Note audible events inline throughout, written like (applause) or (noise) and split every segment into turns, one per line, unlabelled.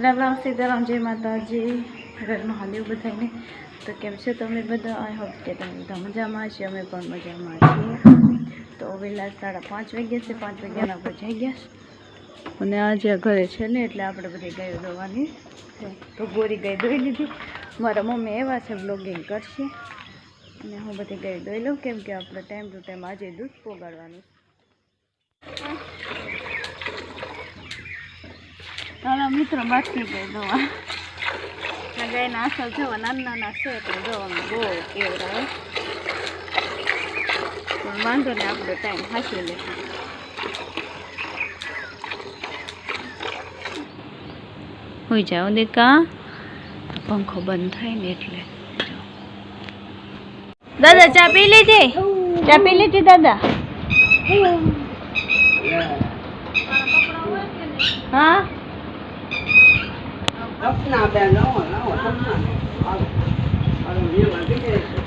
રામ રામ સીતારામ જય માતાજી, ઘરમાં મહાદેવ બધાને તો કેમ છે તમે બધા? આઈ હોપ કે તમે બધા મજામાં છીએ અમે પણ મજામાં છીએ. તો વહેલા સાડા પાંચ વાગ્યા છે, પાંચ વાગ્યાના આપણે જઈ ગયા અને આજે ઘરે છે ને, એટલે આપણે બધી ગાયો દોવાની. તો ગોરી ગાય દોઈ લીધી. મારા મમ્મી એવા છે બ્લોગિંગ કરશે. અને હું બધી ગાય દોઈ લઉં, કેમ કે આપણે ટાઈમ ટુ ટાઈમ આજે દૂધ પોગાડવાનું તારા મિત્રો બાકી ભાઈ જોવા. ગાયના અસલ જોવા નાના નાના છે તો જોવાનું બહુ કેવડાવે પણ વાંધો ને આપણો ટાઈમ હાંસી લે હોઈ જાઓ દેકા. પંખો બંધ થાય ને એટલે. દાદા ચા પી લીધી? ચા પી લીધી દાદા? હા?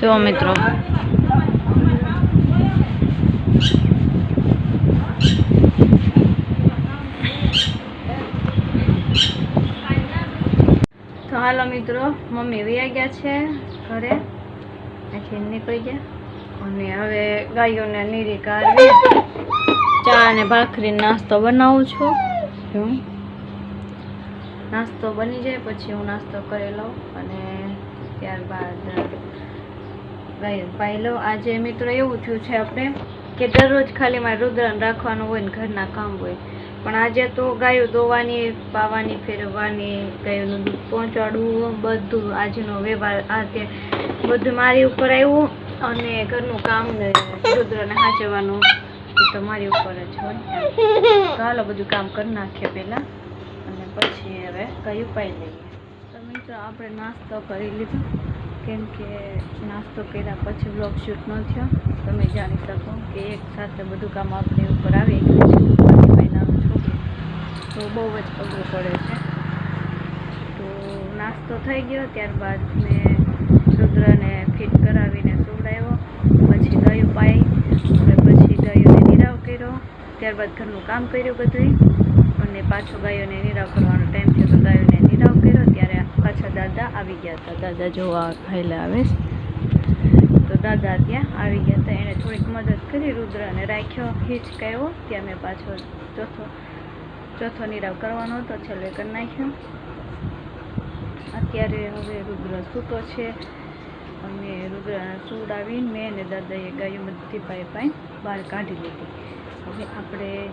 જો મિત્રો. તો હાલો મિત્રો, મમ્મી વયા ગયા છે ઘરે. આખી નીકળી ગયા. અને હવે ગાયોને નીરી કાઢવી. ચા અને ભાખરી નાસ્તો બનાવું છું. નાસ્તો બની જાય, પછી હું નાસ્તો કરી લઉં અને ત્યારબાદ પાઈ લઉં આજે મિત્રો એવું થયું છે આપણે કે દરરોજ ખાલી મારે રુદ્રને રાખવાનું હોય ને ઘરના કામ હોય. પણ આજે તો ગાયો દોવાની પાવાની, ફેરવવાની, ગાયોનું દૂધ પહોંચાડવું, બધું આજનો વ્યવહાર આ તે બધું મારી ઉપર આવ્યું અને ઘરનું કામ ને રુદ્રને સાચવવાનું એ તો મારી ઉપર જ હોય. ચાલો બધું કામ કરી નાખીએ પહેલાં. પછી હવે કયું પાઈ લઈએ તો મિત્રો આપણે નાસ્તો કરી લીધો. કેમ કે નાસ્તો કર્યા પછી બ્લોગ શૂટ ન થયો. તમે જાણી શકો કે એક સાથે બધું કામ આપણી ઉપર આવી તો. બહુ જ અઘરું પડે છે. તો નાસ્તો થઈ ગયો. ત્યારબાદ મેં રુદ્રને ફિટ કરાવીને સુવડાવ્યો. પછી ગાયું પાઈ. પછી ગાયોને નિરાવ કર્યો. ત્યારબાદ ઘરનું કામ કર્યું બધું અને પાછો ગાયોને નિરાવ કરવાનો ટાઈમ થયો તો ગાયોને નિરાવ કર્યો. ત્યારે પાછા દાદા આવી ગયા હતા. દાદા જોવા હાઈલા આવે તો દાદા ત્યાં આવી ગયા હતા. એણે થોડીક મદદ કરી, રુદ્રને રાખ્યો, હિંચકાયો. ત્યાં મેં પાછો ચોથો ચોથો નિરાવ કરવાનો હતો. છેલ્લે કરી નાખ્યો. અત્યારે હવે રુદ્ર સૂતો છે. અને રુદ્રને સુવડાવીને મેં અને દાદાએ ગાયો બધી પાઈ પાઈ બહાર કાઢી લીધી. હવે આપણે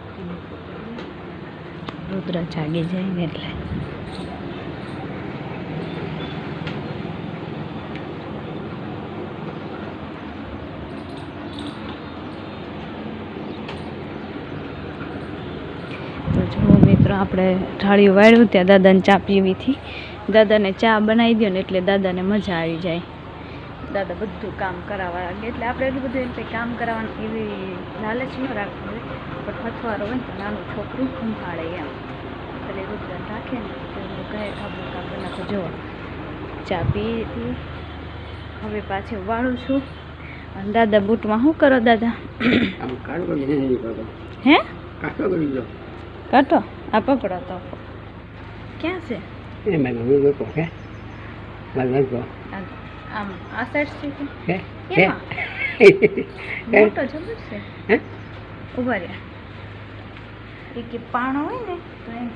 રુદ્ર જાગી જાય ને એટલે. જો મિત્રો, આપણે ઢાળિયું વાળ્યું, ત્યાં દાદાને ચા પીવી હતી દાદાને ચા બનાવી દો ને એટલે દાદાને મજા આવી જાય. દાદા બધું કામ કરાવવા લાગે. એટલે આપણે એટલું બધું એમ કંઈ કામ કરાવવાનું એવી લાલચ ન રાખવી હોય. પણ હથવારો હોય તો નાનું છોકરું સંભાળે એમ. એટલે રુદ્ર રાખે ને તો કહે આપણું કામ બનાવતો જોવા ચા પી હવે પાછી વાળું છું. અને દાદા બૂટમાં શું કરો દાદા?
કરી
હે?
કરી
કાઢો? આ પકડો તો. ક્યાં છે?
એ મેં
આમ આ સાઈડ છે કે?
હે? હે?
એમાં (laughs) મોટો જબર છે?
હે?
ઊભા રહ્યા. એ કે પાણો હોય ને તો એમ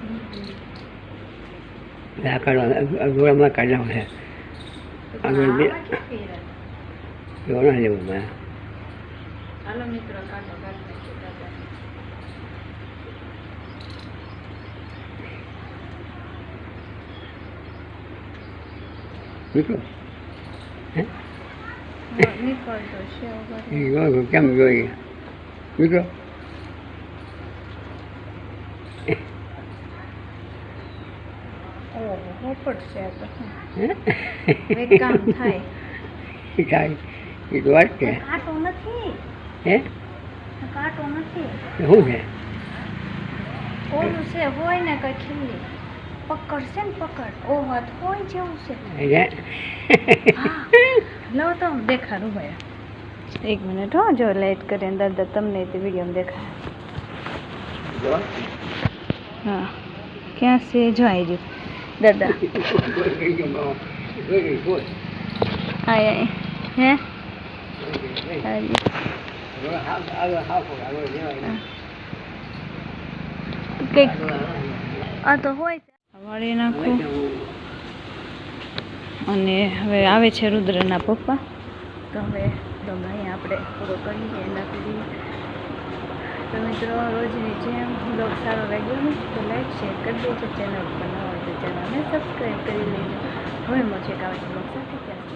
આ કાઢવા ગોળામાં કાઢવા છે આગળ બે- લેવું મેં
હાલો મિત્રો કાઢો કાઢો નાખીએ
કેમ જોઈએ?
મિત્રો? પકડશે ને પકડ ઓ હાથ હોય જેવું છે.
એ
લો તો દેખાડું ભાઈ એક મિનિટ હો જો લાઈટ કરીને દાદા તમને તે વીડિયો દેખાય. હા. ક્યાં છે? જો આવી ગયું દાદા. આય આય. હે? કંઈક આ તો હોય વાળી નાખું. અને હવે આવે છે રુદ્રના પપ્પા. તો હવે અહીંયા આપણે પૂરો કરીએ એના સુધી તો મિત્રો રોજની જેમ બ્લોગ સારો લાગ્યો ને તો લાઈક શેર કરી દેજો. ચેનલ પર નવા હોય તો ચેનલને સબસ્ક્રાઈબ કરી લેજો. હવે મળશે આવા બ્લોગ સાથે. ત્યાં